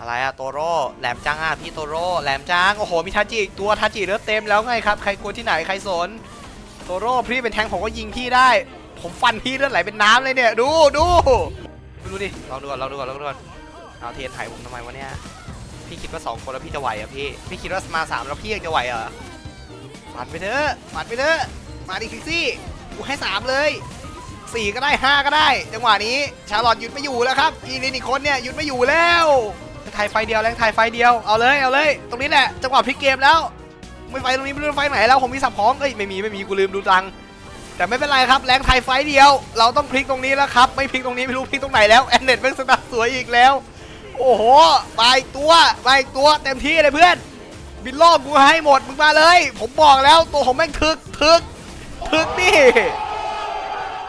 อะไรอะโตโร่แหลมจังอะพี่โตโร่แหลมจังโอ้โหมีทาจิอีกตัวทาจิเลือดเต็มแล้วไงครับใครกลัวที่ไหนใครสนโตโร่พี่เป็นแทงผมก็ยิงพี่ได้ ผมฟันพี่เลือดไหลเป็นน้ำเลยเนี่ยดูดูไม่รู้ดิลองดูก่อนลองดูก่อนลองดูก่อนเอาเทียนถ่ายผมทำไมวะเนี่ยพี่คิดว่าสองคนแล้วพี่จะไหวอะพี่พี่คิดว่ามาสามแล้วพี่ยังจะไหวเหรอปัดไปเถอะปัดไปเถอะมาดิคิกซี่กูให้สามเลยสี่ก็ได้ห้าก็ได้ จังหวะนี้ชาลอตหยุดไม่อยู่แล้วครับอีลินอีกคนเนี่ยหยุดไม่อยู่แล้ว ไทยไฟเดียวแรงไทยไฟเดียวเอาเลยเอาเลย ตรงนี้แหละจังหวะพลิกเกมแล้วไม่ไฟตรงนี้ไม่รู้ไฟไหนแล้วผมมีสับพร้อมเอ้ยไม่มีไม่มีกูลืมดูตังแต่ไม่เป็นไรครับแรงไทยไฟเดียว เราต้องพลิกตรงนี้แล้วครับไม่พลิกตรงนี้ไม่รู้พลิกตรงไหนแล้วแอนเน็ตเป็นสตาร์สวยอีกแล้ว โอ้โหไปอีกตัวไปอีกตัวเต็มที่เลยเพื่อน บินรอบกูให้หมดมึงมาเลย ผมบอกแล้วตัวผมแม่งถึกถึกถึกนี่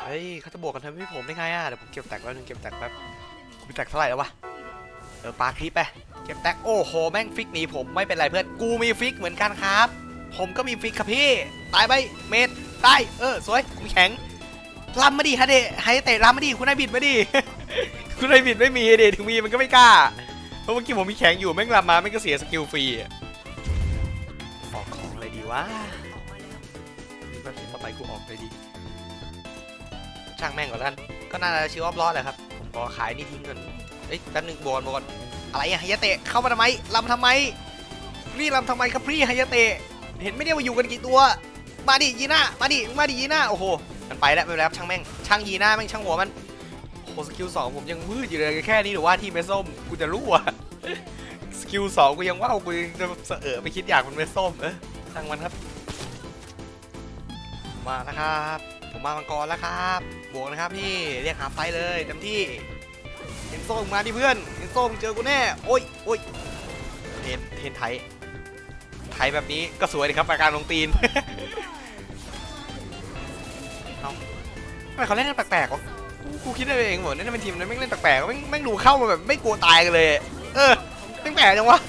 เฮ้ยเขาจะบวกกันทำให้ผมได้ไงอะเดี๋ยวผมเก็บแตกแป๊บนึงเก็บแตกแป๊บกูมีแตกเท่าไหร่แล้ววะ เออปาคลิปไปเก็บแตกโอ้โหแม่งฟิกหนีผมไม่เป็นไรเพื่อนกูมีฟิกเหมือนกันครับ ผมก็มีฟิกครับพี่ ตายไปเมดตายเออสวยกูแข็งลำมาดิฮะเดไฮเตะลำมาดิคุณนายบิดมาดิคุณนายบิดไม่มีเดถึงมีมันก็ไม่กล้าเพราะเมื่อกี้ผมมีแข็งอยู่แม่งลำมาแม่งก็เสียสกิลฟรีอะออกของอะไรดีวะแบบต่อไปกูออกเลยดี ช่างแม่งก่อนแล้วกันก็น่าจะชิวออฟลอสแหละครับผมขอขายนี่ทิ้งก่อน เอ้ยแป๊บนึงบอลบอลอะไรอะฮายาเตะเข้ามาทำไมลำทำไมพี่ลำทำไมครับพี่ฮายาเตะ เห็นไม่ได้ว่าอยู่กันกี่ตัว มาดิยีน่ามาดิมาดิยีน่าโอ้โหมันไปแล้วไปแล้วช่างแม่งช่างยีน่าแม่งช่างหัวมันโอ้สกิลสองผมยังมืดอยู่เลยแค่นี้หรือว่าที่เมส้มกูจะรู้อะสกิลสองกูยังว่าวกูยังจะเสอไปคิดอยากมันเมส้มเออช่างมันครับ มาแล้วครับ ผมมามังกรแล้วครับบวกนะครับพี่เรียกหาไฟเลยเต็มที่ ซ่มึงมาดิเพื่อนเอ็นโซ่มึงเจอกูแน่ โอ้ยโอ้ยเทนเทนไทย ไทยแบบนี้ก็สวยดีครับอาการลงตีนเอาทำไมเขาเล่นกันแปลกๆวะกูกูคิดได้เองเหมือนเล่เป็นทีมนั้นแม่เล่นแปลกๆแม่งแม่งดูเข้ามาแบบไม่กลัวตายกันเลย เออแม่งแปลกจังวะ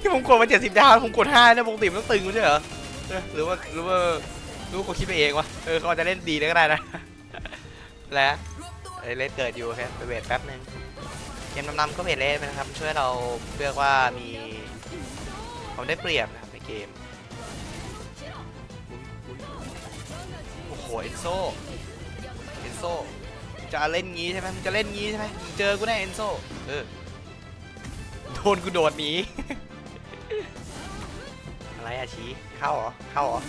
ที่ผมกดมาเจ็ดสิบดาวผมกดห้าเนี่ยปกติมันต้องตึงไม่ใช่เหรอหรือว่าหรือว่ารู้เขาคิดไปเองวะเออเขาอาจจะเล่นดีก็ได้นะแล้ว เอ้ยเลสเกิดอยู่ครับไปเวทแป๊บนึงเกมนำๆก็เวทเลสไปนะครับ ช่วยเราเรียกว่ามีความได้เปรียบนะครับในเกมโอ้โหเอนโซเอนโซจะเล่นงี้ใช่ไหมมึงจะเล่นงี้ใช่ไหมมึงเจอกูแน่เอนโซเออโดนกูโดดหนีอะไรอะชี้เข้าเหรอเข้าเหรอ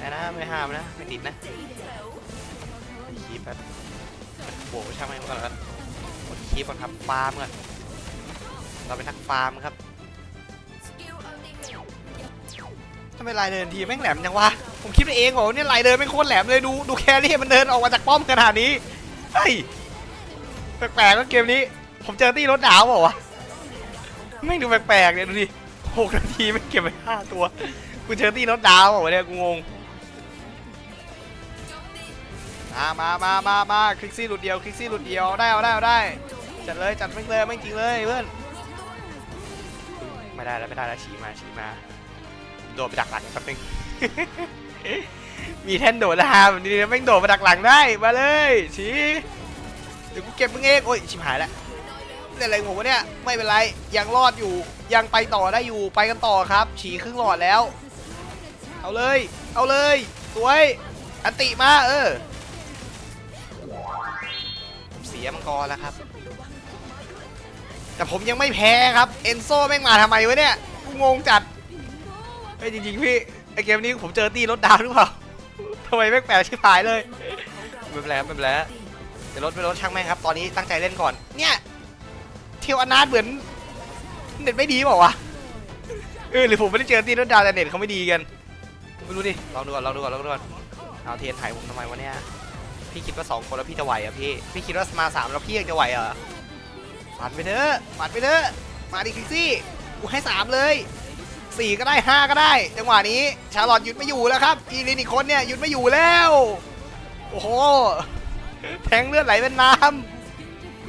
นะนะไม่ห้ามนะไม่ติดนะ โบกช่างไม่งก่อนแล้วกันกดคีบก่อนครับฟาร์มก่อนเราเป็นนักฟาร์มครับทำไมลายเดินทีแม่งแหลมจังวะผมคิดไปเองเหรอเนี่ยลายเดินไม่โคตรแหลมเลยดูดูแครี่มันเดินออกมาจากป้อมขนาดนี้เฮ้แปลกๆก็เกมนี้ ผมเจอตี้รถดาวเปล่าวะไม่งดูแปลกๆเนี่ยดูดิหกนาทีไม่เก็บไปห้าตัวกูเจอตี้รถดาวเปล่าวะเนี่ยกูงง มามามามามาคลิกซี่หลุดเดียวคลิกซี่หลุดเดียวได้เอาได้เอาได้จัดเลยจัดไม่งเลยไม่งจริงเลยเพื่อนไม่ได้แล้วไม่ได้แล้วฉีมาฉีมาโดดไปดักหลังแป๊บนึงมีแท่นโดดนะฮะแบบนี้นะแม่งโดดมาดักหลังได้มาเลยฉีเดี๋ยวกูเก็บมึงเองโอ้ยชิบหายแล้วเล่นอะไรของผมวะเนี่ยไม่เป็นไรยังรอดอยู่ยังไปต่อได้อยู่ไปกันต่อครับ ฉีครึ่งหลอดแล้ว เอาเลย เอาเลยสวยอันติมาเออผมเสียมังกรแล้วครับ แต่ผมยังไม่แพ้ครับ เอนโซแม่งมาทำไมวะเนี่ยกูงงจัดเฮ้จริงๆพี่ไอเกมนี้ผมเจอตีรถดาวหรือเปล่าทำไมแม่งแปลกชิบหายเลยไม่เป็นไรครับไม่เป็นไรเดี๋ยวรถไปรถช่างแม่งครับ ตอนนี้ตั้งใจเล่นก่อน เนี่ยเที่ยวอนาถเหมือนเน็ตไม่ดีเปล่าวะเออหรือผมไม่ได้เจอตีรถดาวแต่เน็ตเขาไม่ดีกันไม่รู้ดิลองดูก่อนลองดูก่อนลองดูก่อนเอาเทียนถ่ายผมทำไมวะเนี่ย พี่คิดว่าสองคนแล้วพี่จะไหวอะพี่ พี่คิดว่ามาสามแล้วพี่ยังจะไหวเหรอปัดไปเถอะปัดไปเถอะ มาดิคิกซี่กูให้สามเลยสี่ก็ได้ห้าก็ได้ จังหวะนี้ชาลอตหยุดไม่อยู่แล้วครับ อีลินอีกคนเนี่ยหยุดไม่อยู่แล้ว โอ้โห แทงเลือดไหลเป็นน้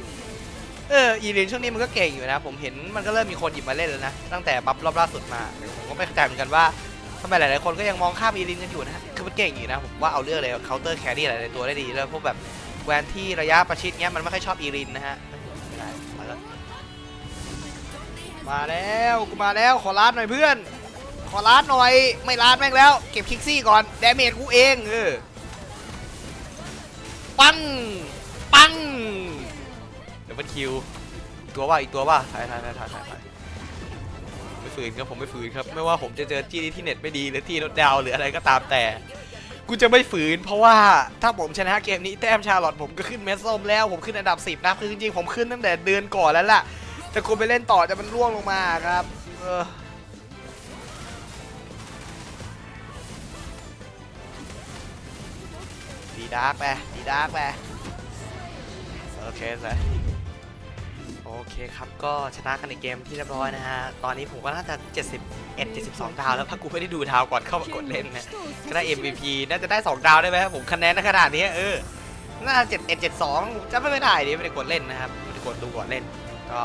ำเออ อีลินช่วงนี้มันก็เก่งอยู่นะ ผมเห็นมันก็เริ่มมีคนหยิบมาเล่นแล้วนะ ตั้งแต่บัฟรอบล่าสุดมา ผมก็ไม่เข้าใจเหมือนกันว่าทำไมหลายๆคนก็ยังมองข้ามอีลินกันอยู่นะ มันเก่งอยู่นะ ผมว่าเอาเรื่องเลยเคาน์เตอร์แครี่หลายๆตัวได้ดี แล้วพวกแบบแวนที่ระยะประชิดเนี้ยมันไม่ค่อยชอบอีลินนะฮะมาแล้วมาแล้วกูมาแล้วขอลาดหน่อยเพื่อน ขอลาดหน่อยไม่ลาดแม่งแล้ว เก็บคิกซี่ก่อนแดเมจกูเองเออปังปังเดี๋ยวมันคิว ตัวว่าอีกตัวว่าถ่ายถ่ายถ่ายถ่ายถ่าย ฝืนครับผมไม่ฝืนครับไม่ว่าผมจะเจอที่ที่เน็ตไม่ดีหรือที่รถดาวหรืออะไรก็ตามแต่ กูจะไม่ฝืน เพราะว่าถ้าผมชนะเกมนี้แต้มชาลอตผมก็ขึ้นเมสส้มแล้วผมขึ้นอันดับ10นะคือจริงๆผมขึ้นตั้งแต่เดือนก่อนแล้วล่ะแต่กูไปเล่นต่อจะมันร่วงลงมาครับเออดีดาร์กไปดีดาร์กไปโอเคสิ เคครับก็ชนะกันในเกมที่เรียบร้อยนะฮะ ตอนนี้ผมก็น่าจะ 71 72 ดาวแล้วถ้ากูไม่ได้ดูดาวก่อนเข้ามากดเล่นนะก็ได้ MVP น่าจะได้ 2 ดาวได้ไหมครับผมคะแนนในขนาดนี้เออ น่าจะ71 72จะไม่ได้ดิไม่ได้กดเล่นนะครับไม่ได้กดดูก่อนเล่น ก็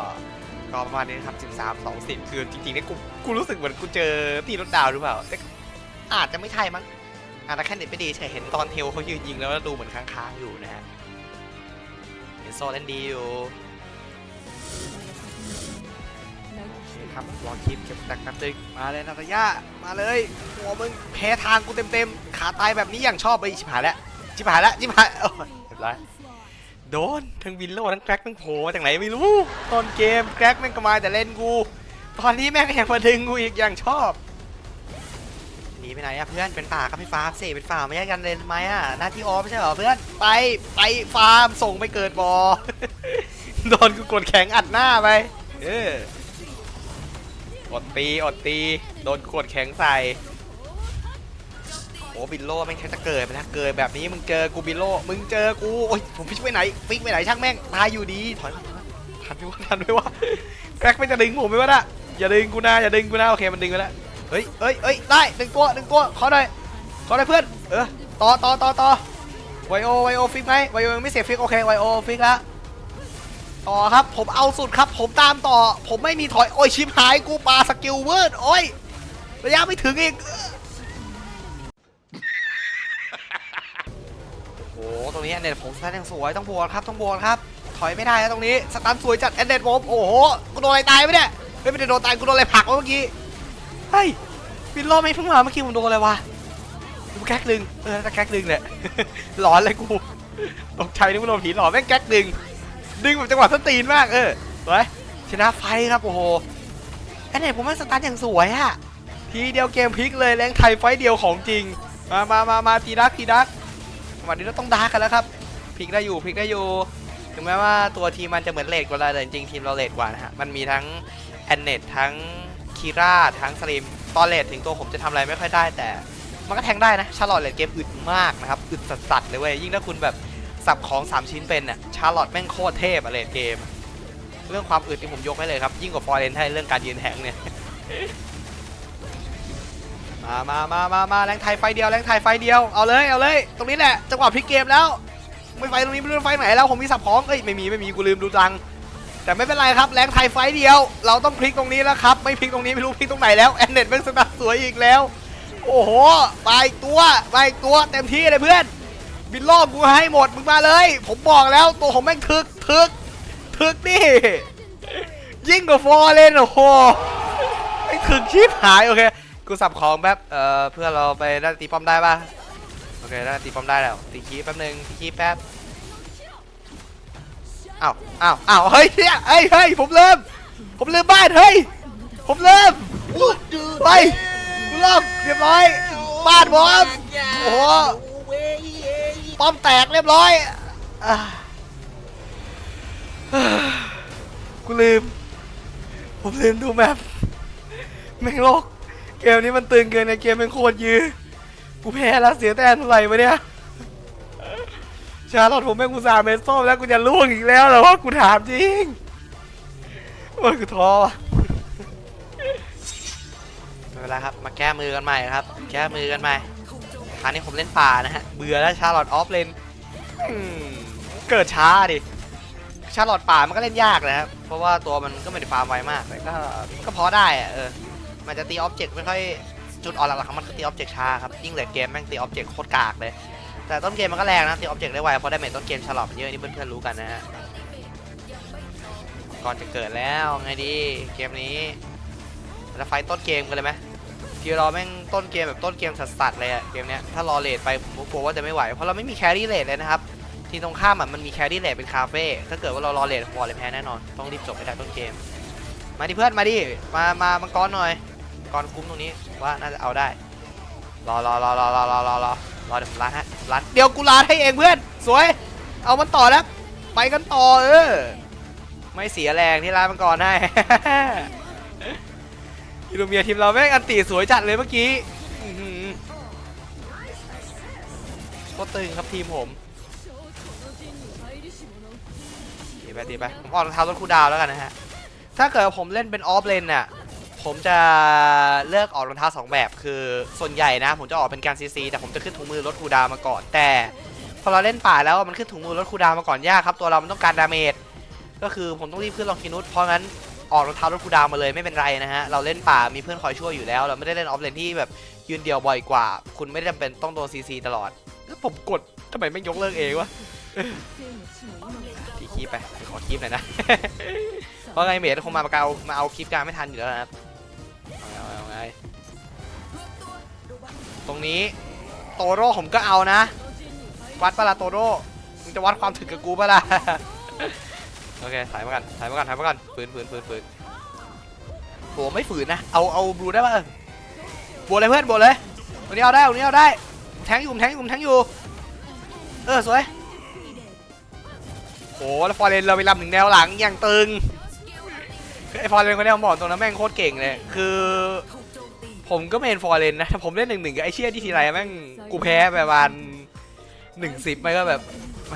ก็ประมาณนี้นะครับ13 20 คือจริงๆเนี่ยกูกูรู้สึกเหมือนกูเจอตีรถดาวหรือเปล่าแต่อาจจะไม่ใช่มั้งอาจจะแค่เน็ตไม่ดีเฉยเห็นตอนเทลเขายืนยิงแล้วดูเหมือนค้างๆอยู่นะฮะเห็นโซเล่นดีอยู่ โอเคครับรอคลิปเก็บตักแป๊บนึงมาเลยนาตาย่ามาเลยหัวมึงแพ้ทางกูเต็มๆ ขาตายแบบนี้อย่างชอบไปชิบหายแล้วชิบหายแล้วชิบหายโอ้ยเรียบร้อยโดนทั้งวินโลทั้งแกร็กทั้งโผล่มาจากไหนไม่รู้ตอนเกมแกร็กแม่งก็มาแต่เล่นกู ตอนนี้แม่งก็ยังมาดึงกูอีกอย่างชอบหนีไปไหนอะเพื่อนเป็นป่ากับพี่ฟาร์มสิเป็นป่าไม่ใช่กันเลยไหมอะหน้าที่ออฟไม่ใช่เหรอเพื่อนไปไปฟาร์มส่งไปเกิดบอ โดนกูกดแข็งอัดหน้าไป เอออดตีอดตี โดนกดแข็งใส่โอ้บิลโล่แม่งแค่จะเกิดไปแล้วเกิดแบบนี้มึงเจอกูบิลโล่มึงเจอกูโอ้ยผมฟิกไปไหนฟิกไปไหนช่างแม่งตายอยู่ดีถอยมาทันไหมวะทันไหมวะแกร็กไม่จะดึงผมไหมวะน่ะอย่าดึงกูนะอย่าดึงกูนะโอเคมันดึงไปแล้วเฮ้ยเฮ้ยเฮ้ยได้หนึ่งตัวหนึ่งตัวขอหน่อยขอหน่อยเพื่อนเออต่อต่อต่อต่อไวโอไวโอฟิกไหมไวโอยังไม่เสียฟิกโอเคไวโอฟิกแล้ว ต่อครับผมเอาสุดครับ ผมตามต่อ ผมไม่มีถอยโอ้ยชิบหายกูปาสกิลเวิร์ดโอ้ยระยะไม่ถึงอีกโอ้โหตรงนี้แอนเดดผมสแตนยังสวยต้องบวกครับต้องบวกครับ ถอยไม่ได้แล้วตรงนี้สตันสวยจัดแอนเดดผมโอ้โหกูโดนอะไรตายไมเนี่ยไม่ไม่ได้โดนตายกูโดนอะไรผักเมื่อกี้เฮ้ยบินโลไม่เพิ่งมาเมื่อกี้ผมโดนอะไรวะกูแก๊กดึงเออแต่แก๊กดึงเนี่ยหลอนเลยกูตกใจนึกว่าโดนผีหลอนแม่งแก๊กดึง ดึงแบบจังหวะสตีนมากเออสวยชนะไฟครับโอ้โหแอนเดดผมว่าสตันอย่างสวยอะทีเดียวเกมพลิกเลยแรงไทยไฟเดียวของจริง มามามามาทีดักทีดักวันนี้เราต้องดาร์กกันแล้วครับพลิกได้อยู่พลิกได้อยู่ถึงแม้ว่าตัวทีมมันจะเหมือนเลดกว่าเราแต่จริงทีมเราเลดกว่านะฮะมันมีทั้งแอนเนตทั้งคีราทั้งสลิมตอนเลดถึงตัวผมจะทำอะไรไม่ค่อยได้แต่มันก็แทงได้นะชาร์ลอตเลดเกมอึดมากนะครับอึดสัสๆเลยเว้ยยิ่งถ้าคุณแบบ สับของ 3 ชิ้นเป็นเนี่ยชาร์ลอตแม่งโคตรเทพอะเลดเกม เรื่องความอึดที่ผมยกให้เลยครับ ยิ่งกว่าฟอร์เรนให้เรื่องการยืนแทงเนี่ย มามามามามาแรงไทยไฟเดียวแรงไทยไฟเดียว เอาเลย เอาเลย ตรงนี้แหละจังหวะพลิกเกมแล้ว ไม่ไฟตรงนี้ไม่รู้ไฟไหนแล้ว ผมมีสับของ เอ้ยไม่มีไม่มีกูลืมดูตังแต่ไม่เป็นไรครับแรงไทยไฟเดียว เราต้องพลิกตรงนี้แล้วครับ ไม่พลิกตรงนี้ไม่รู้พลิกตรงไหนแล้วแอนเน็ตแม่งสตาร์ทสวยอีกแล้ว โอ้โหไปตัวไปตัวเต็มที่เลยเพื่อน บินโลกกูให้หมดมึงมาเลย ผมบอกแล้วตัวผมแม่งถึกถึกถึกนี่ ยิ่งกว่าฟอร์เลยโอ้โหไอ้ถึกชิบหายโอเคกูสับของแป๊บเอ่อเพื่อเราไปได้ตีป้อมได้ปะโอเคได้ตีป้อมได้แล้วตีคีแป๊บนึงตีคีแป๊บอ้าวอ้าวอ้าวเฮ้ยเฮ้ยเฮ้ยผมเริ่ม ผมลืมบ้านเฮ้ยผมเริ่มไปเริ่มเรียบร้อยบ้านผมโอ้โห ป้อมแตกเรียบร้อยอ่ากูลืม ผมลืมดูแมปแม่งโลก เกมนี้มันตึงเกินในเกมเป็นโคตรยื้อกูแพ้แล้วเสียแต้มเท่าไหร่วะเนี่ยชาลอตผมแม่งกูสาเมสโซแล้วกูจะล่วงอีกแล้วเหรอวะกูถามจริงโอ้ยกูท้อวะไม่เป็นไรครับ มาแก้มือกันใหม่ครับ แก้มือกันใหม่ คราวนี้ผมเล่นป่านะฮะ เบื่อแล้วชาลอตออฟเลนอืมเกิดช้าดิ ชาลอตป่ามันก็เล่นยากนะครับ เพราะว่าตัวมันก็ไม่ได้ฟาร์มไวมากแต่ก็ก็พอได้อะเออ มันจะตีออบเจกต์ไม่ค่อยจุดอ่อนหลักๆของมันคือตีออบเจกต์ช้าครับ ยิ่งเลดเกมแม่งตีออบเจกต์โคตรกากเลย แต่ต้นเกมมันก็แรงนะตีออบเจกต์ได้ไวเพราะได้เมจต้นเกมฉลอดมันเยอะนี่เพื่อนๆรู้กันนะฮะ ก่อนจะเกิดแล้วไงดีเกมนี้เราไฟท์ต้นเกมกันเลยไหม ทีรอแม่งต้นเกมแบบต้นเกมสัสๆเลยอะเกมเนี้ยถ้ารอเลทไปผมก็กลัวว่าจะไม่ไหวเพราะเราไม่มีแครี่เลทเลยนะครับทีตรงข้ามอะมันมีแครี่เลทเป็นคาเฟ่ถ้าเกิดว่าเรารอเลทผมบอกเลยแพ้แน่นอนต้องรีบจบให้ได้ต้นเกม มาดิเพื่อนมาดิมามามังกรหน่อยมังกรคุ้มตรงนี้ว่าน่าจะเอาได้รอรอรอรอรอรอรอรอรอเดี๋ยวผมล้านฮะล้านเดี๋ยวกูล้านให้เองเพื่อนสวย เอามันต่อแล้วไปกันต่อเออไม่เสียแรงที่ร้านมังกรให้ อิลูเมียทีมเราแม่งอันตีสวยจัดเลยเมื่อกี้อื้อหือโคตรตึงครับทีมผมตีไปตีไปผมออกรองเท้ารถคูดาวแล้วกันนะฮะ ถ้าเกิดผมเล่นเป็นออฟเลนน่ะผมจะเลือกออกรองเท้าสองแบบคือส่วนใหญ่นะ ผมจะออกเป็นการซีซีแต่ผมจะขึ้นถุงมือลดคูดาวมาก่อน แต่พอเราเล่นป่าแล้วมันขึ้นถุงมือลดคูดาวมาก่อนยากครับ ตัวเรามันต้องการดาเมจก็คือผมต้องรีบขึ้นลองคินุสเพราะงั้น ออกรองเท้าลดคูลดาวน์มาเลยไม่เป็นไรนะฮะ เราเล่นป่ามีเพื่อนคอยช่วยอยู่แล้ว เราไม่ได้เล่นออฟเลนที่แบบยืนเดียวบ่อยกว่า คุณไม่จำเป็นต้องโดนซีซีตลอดแล้วผมกดทำไมไม่ยกเลิกเองวะทีคีบไปขอคีบหน่อยนะ เพราะไงเมดคงมาประกามาเอาคลิปกลางไม่ทันอยู่แล้วนะครับเอาไงเอาไงตรงนี้โตโร่ผมก็เอานะ วัดปะล่ะโตโร่มึงจะวัดความถึกกับกูปะล่ะ โอเคถ่ายมากันถ่ายมากันถ่ายมากันฝืนฝืนฝืนฝืนโหไม่ฝืนนะ เอาเอาบลูได้ป่ะบวกเลยเพื่อนบวกเลยตรงนี้เอาได้ตรงนี้เอาได้ผมแทงอยู่ผมแทงอยู่แทงอยู่ เออสวยโหแล้วฟอร์เรนเราไปลำหนึ่งแนวหลังอย่างตึงไอฟอร์เรนคนนี้ผมบอกตรงนั้นแม่งโคตรเก่งเลยคือ ผมก็เมนฟอร์เรนนะถ้าผมเล่นหนึ่งหนึ่งกับไอเชี่ยที่ทีไรแม่งกูแพ้ประมาณหนึ่งสิบไม่ก็แบบ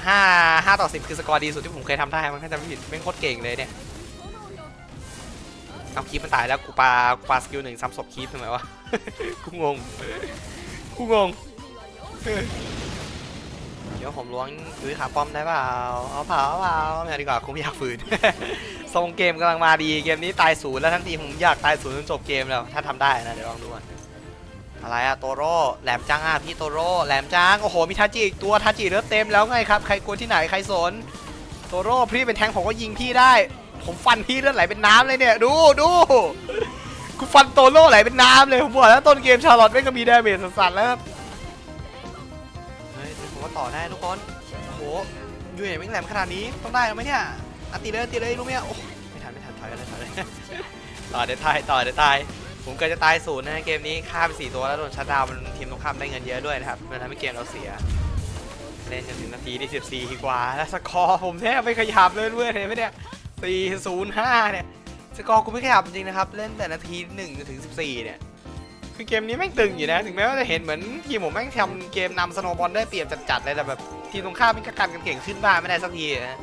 ห้าห้าต่อสิบคือสกอร์ดีสุดที่ผมเคยทำได้มันแค่จำไม่ผิดแม่โคตรเก่งเลยเนี่ยเอาคีปมันตายแล้วกูปากูปาสกิลหนึ่งซ้ำศพคีปทำไมวะ กูงง กูงง เดี๋ยวผมล้วงซื้อขาป้อมได้เปล่า เอาเปล่าเอาเปล่าไม่เอาดีกว่าคงไม่อยากฝืน ทรงเกมกำลังมาดี เกมนี้ตายศูนย์แล้วทั้งทีผมอยากตายศูนย์จนจบเกมแล้ว ถ้าทำได้นะเดี๋ยวลองดูก่อน อะไรอะโตโร่แหลมจังอะพี่โตโร่แหลมจังโอ้โหมีทาจิอีกตัวทาจิเลือดเต็มแล้วไงครับใครกลัวที่ไหนใครสนโตโร่พี่เป็นแทงผมก็ยิงพี่ได้ ผมฟันพี่เลือดไหลเป็นน้ำเลยเนี่ยดูดูกูฟันโตโร่ไหลเป็นน้ำเลยผมบอกแล้วต้นเกมชาร์ลอตไม่ก็มีดาเมจสัสๆแล้วครับเฮ้ยผมว่าต่อได้ทุกคนโอ้โหยูเห็นไม่งแหลมขนาดนี้ต้องได้แล้วไหมเนี่ยอะตีเลยตีเลยรู้ไหมโอ้ไม่ทันไม่ทันถอยกันเลยถอยเลยต่อเดี๋ยวตายต่อเดี๋ยวตาย ผมเกิดจะตายศูนย์นะเกมนี้ฆ่าไปสี่ตัวแล้วโดนชัดดาวมันทีมตรงข้ามได้เงินเยอะด้วยนะครับมันทำให้เกมเราเสีย เล่นจนถึงนาทีที่สิบสี่กว่า แล้วสกอร์ผมแทบไม่ขยับเลยด้วยเห็นไหมเนี่ยสี่ศูนย์ห้าเนี่ยสกอร์กูไม่ขยับจริงนะครับเล่นแต่นาทีหนึ่งจนถึงสิบสี่เนี่ยคือเกมนี้แม่งตึงอยู่นะถึงแม้ว่าจะเห็นเหมือนทีมผมแม่งทำเกมนำสโนว์บอลได้เปรียบจัดๆเลยแต่แบบทีมตรงข้ามแม่งก็กันกันเก่งขึ้นบ้างไม่ได้สักทีนะ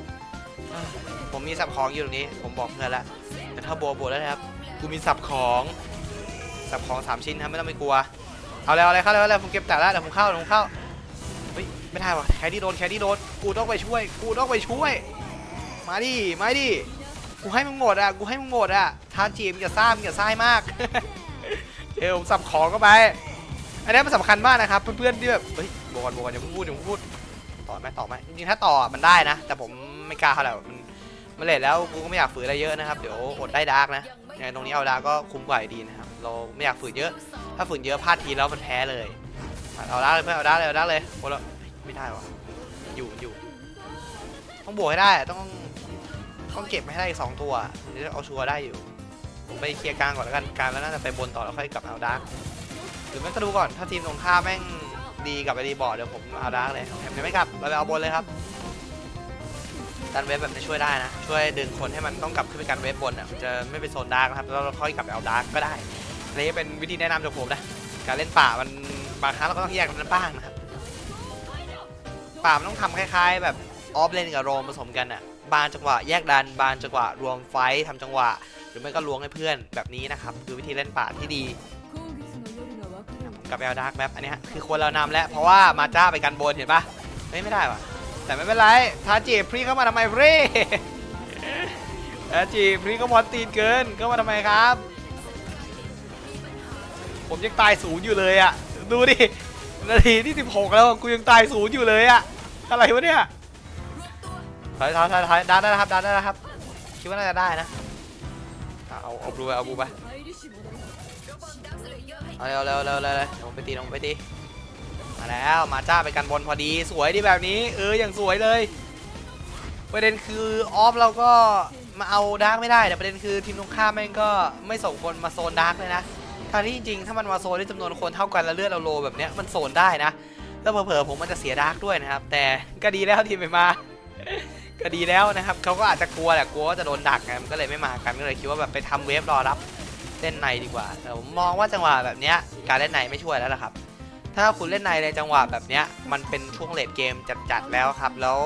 ผมมีสับของอยู่ตรงนี้ผมบอกเพื่อนละแต่ถ้าบัวบัวแล้วนะครับกูมีสับของ สับของสามชิ้นครับไม่ต้องไปกลัว เอาแล้วอาเลยเข้าเลยเอาเลยผมเก็บแต่ละเดี๋ยวผมเข้าเดี๋ยวผมเข้าเฮ้ยไม่ได้ว่ะแคดดี้โดนแคดดี้โดนกูต้องไปช่วย กูต้องไปช่วย มาดิมาดิกูให้มึงหมดอะกูให้มึงหมดอะทานจีมอย่าซ่ามอย่าซ่ามากเอวสับของเข้าไป อันนี้มันสำคัญมากนะครับ เพื่อนๆที่แบบเฮ้ยบอลบอลอย่าพูดอย่าพูดต่อไหมต่อไหมจริงๆถ้าต่อมันได้นะ แต่ผมไม่กล้าเท่าไหร่มันมันเลทแล้วกูก็ไม่อยากฝืนอะไรเยอะนะครับ เดี๋ยวอดได้ดาร์กนะยังไงตรงนี้เอาดาร์กก็คุ้มกว่าดีนะครับ เราไม่อยากฝืนเยอะ ถ้าฝืนเยอะพลาดทีแล้วมันแพ้เลยเอาดาร์กเลยเพื่อนเอาดาร์กเลยเอาดาร์กเลยโอ้แล้วไม่ได้วะอยู่อยู่ ต้องบวกให้ได้ต้องต้องเก็บให้ได้อีกสองตัวถึงจะเอาชัวร์ได้อยู่ ผมไปเคลียร์กลางก่อนแล้วกันกลางแล้วน่าจะไปบนต่อแล้วค่อยกลับเอาดาร์กหรือไม่ก็ดูก่อนถ้าทีมตรงข้ามแม่งดีกับไปดีบอร์ดเดี๋ยวผมเอาดาร์กเลยแถมยังไม่กลับเราไปเอาบนเลยครับดันเวฟแบบนี้ช่วยได้นะ ช่วยดึงคนให้มันต้องกลับขึ้นไปกันเวฟบนอะมันจะไม่ไปโซนดาร์กนะครับแล้วเราค่อยกลับไปเอาดาร์กก็ได้ นนี้เป็นวิธีแนะนำจากผมนะ การเล่นป่ามันบางครั้งเราก็ต้องแยกกันบ้างนะครับป่ามันต้องทำคล้าย ๆ แบบออฟเลนกับโรมผสมกันอะบางจังหวะแยกดันบางจังหวะรวมไฟทำจังหวะ หรือไม่ก็ล้วงให้เพื่อนแบบนี้นะครับคือวิธีเล่นป่าที่ดีกับไปเอาดาร์กแมปอันนี้ฮะคือควรเรานำแล้วเพราะว่ามาจ้าไปกันบนเห็นปะเฮ้ยไม่ได้ว่ะแต่ไม่เป็นไรทาจีพรีเข้ามาทำไมพรีทาจีพรีก็มอนตีนเกินเข้ามาทำไมครับ ผมยังตายศูนย์อยู่เลยอะดูดิ นาทีที่16แล้วกูยังตายศูนย์อยู่เลยอะอะไรวะเนี่ยถอยถอยถอยถอยดันได้แล้วครับดันได้แล้วครับ คิดว่าน่าจะได้นะ เอาเอาบูไปเอาบูไปเอาเร็วเร็วเร็วเร็วเร็วเดี๋ยวผมไปตีเดี๋ยวผมไปตีมาแล้วมาจ้าไปกันบนพอดีสวยดีแบบนี้ เอออย่างสวยเลย ประเด็นคือออฟเราก็มาเอาดาร์กไม่ได้แต่ประเด็นคือทีมตรงข้ามแม่งก็ไม่ส่งคนมาโซนดาร์กเลยนะ ทางที่จริงๆ ถ้ามันมาโซนด้วยจำนวนคนเท่ากันแล้วเลือดเราโลแบบเนี้ยมันโซนได้นะ แล้วเผลอๆผมมันจะเสียดาร์กด้วยนะครับ แต่ก็ดีแล้วทีมไม่มา ก็ดีแล้วนะครับเขาก็อาจจะกลัวแหละกลัวว่าจะโดนดักไงมันก็เลยไม่มากันก็เลยคิดว่าแบบไปทำเวฟรอรับเล่นในดีกว่าแต่ผมมองว่าจังหวะแบบเนี้ยการเล่นในไม่ช่วยแล้วล่ะครับ ถ้าคุณเล่นในในจังหวะแบบเนี้ยมันเป็นช่วงเลดเกมจัดๆแล้วครับ แล้ว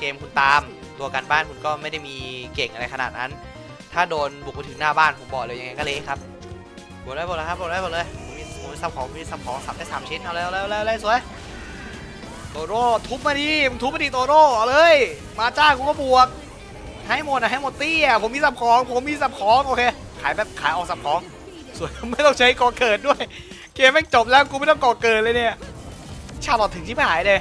เกมคุณตามตัวการบ้านคุณก็ไม่ได้มีเก่งอะไรขนาดนั้น ถ้าโดนบุกไปถึงหน้าบ้านผมบอกเลยยังไงก็เละครับ บดเลยบดเลยครับบดเลยบดเลยผมมีผมมีซับของมีซับของสับได้สามชิ้นเอาเลยเอาเลยเอาเลยเอาเลยสวยโตโร่ทุบมาดิมึงทุบมาดิโตโร่เอาเลย มาจ้ากูก็บวก ให้หมดนะให้หมดตี้อะผมมีสับของผมมีสับของโอเคขายแบบขายออกสับของสวยไม่ต้องใช้กอเกิดด้วย เกมแม่งจบแล้วกูไม่ต้องก่อเกินเลยเนี่ยชาลอตถึงชิบหายเลย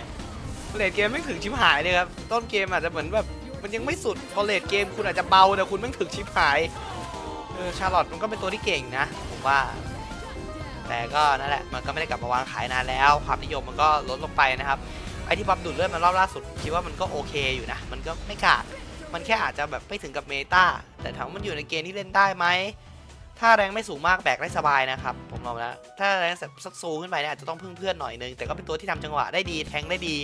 เลดเกมไม่งถึงชิบหายเลยครับต้นเกมอาจจะเหมือนแบบมันยังไม่สุดพอเลดเกมคุณอาจจะเบาแต่คุณแม่งถึงชิบหาย เออชาลอตมันก็เป็นตัวที่เก่งนะผมว่า แต่ก็นั่นแหละมันก็ไม่ได้กลับมาวางขายนานแล้ว ความนิยมมันก็ลดลงไปนะครับไอที่บัฟดูดเลือดมันรอบล่าสุดคิดว่ามันก็โอเคอยู่นะมันก็ไม่กากมันแค่อาจจะแบบไม่ถึงกับเมตาแต่ถามว่ามันอยู่ในเกณฑ์ที่เล่นได้ไหมถ้าแรงไม่สูงมากแบกได้สบายนะครับผมมองแล้วถ้าแรงสักสูขึ้นไปเนี่ยอาจจะต้องพึ่งเพื่อนหน่อยนึงแต่ก็เป็นตัวที่ทำจังหวะได้ดีแทงได้ดี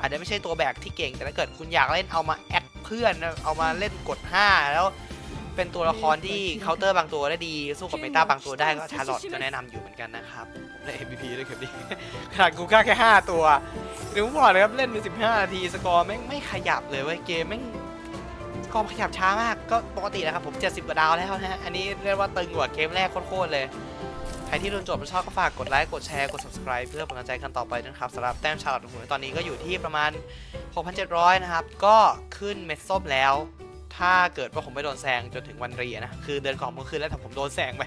อาจจะไม่ใช่ตัวแบกที่เก่ง แต่ถ้าเกิดคุณอยากเล่นเอามาแอดเพื่อนเอามาเล่นกด 5 แล้ว เป็นตัวละครที่เคาน์เตอร์บางตัวได้ดี สู้กับเมตาบางตัวได้ก็ชาร์ลอตก็แนะนำอยู่เหมือนกันนะครับผมได้ MVP ด้วยเกมนี้ขนาดกูค่าแค่ 5 ตัวหรือผมบอกเลยครับเล่นไป15 นาทีสกอร์แม่งไม่ขยับเลยเว้ยเกมแม่งสกอร์ขยับช้ามากก็ปกตินะครับผม 70กว่าดาวแล้วนะฮะอันนี้เรียกว่าตึงกว่าเกมแรกโคตรๆเลยใครที่โดนโจทย์มาชอบก็ฝากกดไลค์ กดแชร์ กด subscribe เพื่อเป็นกำลังใจกันต่อไปด้วยนะครับสำหรับแต้มชาร์ลอตของผมในตอนนี้ก็อยู่ที่ประมาณ 6,700 นะครับ ก็ขึ้นเม็ดส้มแล้ว ถ้าเกิดว่าผมไม่โดนแซงจนถึงวันเรียนะคือเดินของมือคืนแล้วแต่ผมโดนแซงไป